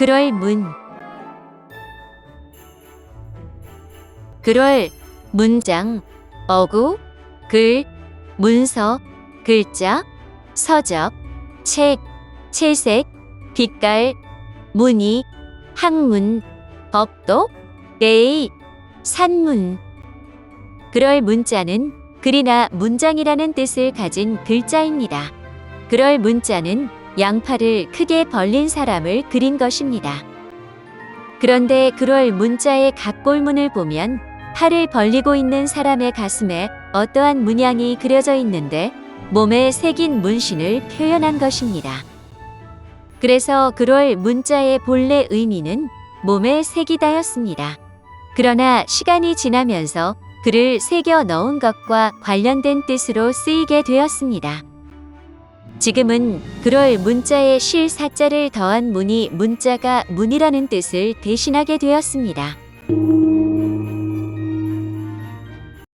그럴 문 그럴 문장 어구 글 문서 글자 서적 책 채색 빛깔 문의 학문 법도 레이 산문 그럴 문자는 글이나 문장이라는 뜻을 가진 글자입니다. 그럴 문자는 양팔을 크게 벌린 사람을 그린 것입니다. 그런데 그럴 문자의 각골문을 보면 팔을 벌리고 있는 사람의 가슴에 어떠한 문양이 그려져 있는데 몸에 새긴 문신을 표현한 것입니다. 그래서 그럴 문자의 본래 의미는 몸에 새기다였습니다. 그러나 시간이 지나면서 글을 새겨 넣은 것과 관련된 뜻으로 쓰이게 되었습니다. 지금은 그럴 문자에 실 사자를 더한 문이 문자가 문이라는 뜻을 대신하게 되었습니다.